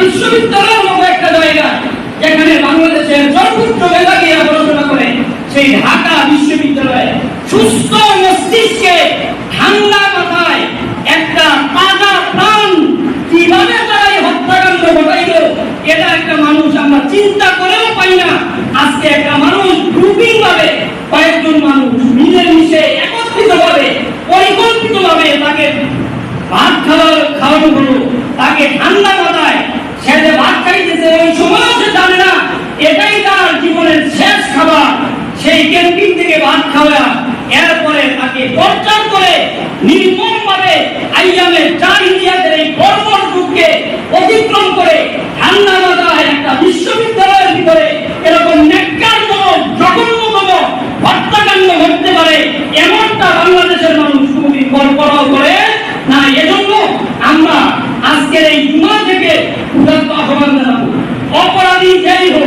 বিশ্ববিদ্যালয়ের করে, সেই পাই না। আজকে একটা মানুষ রুটিন ভাবে কয়েকজন মানুষ মিলে মিশে একত্রিত ভাবে পরিকল্পিত ভাবে তাকে ভাত খাওয়া খাওয়ানো হলো, তাকে ঠান্ডা এরপরে তাকে টর্চার করে নির্মমভাবে আইয়ামে জাহিলিয়াতের এই বর্বর রূপকে অতিক্রম করে ঠান্ডা লাগা একটা বিশ্ববিদ্যালয়ের ভিতরে এরকম নেককারজনক জঘন্যতম হত্যাকাণ্ড ঘটতে পারে, এমনটা বাংলাদেশের মানুষ কোনোদিন কল্পনাও করে না এজন্য আমরা আজকের এই জুমা থেকে আহ্বান জানাব। অপরাধী যাই হোক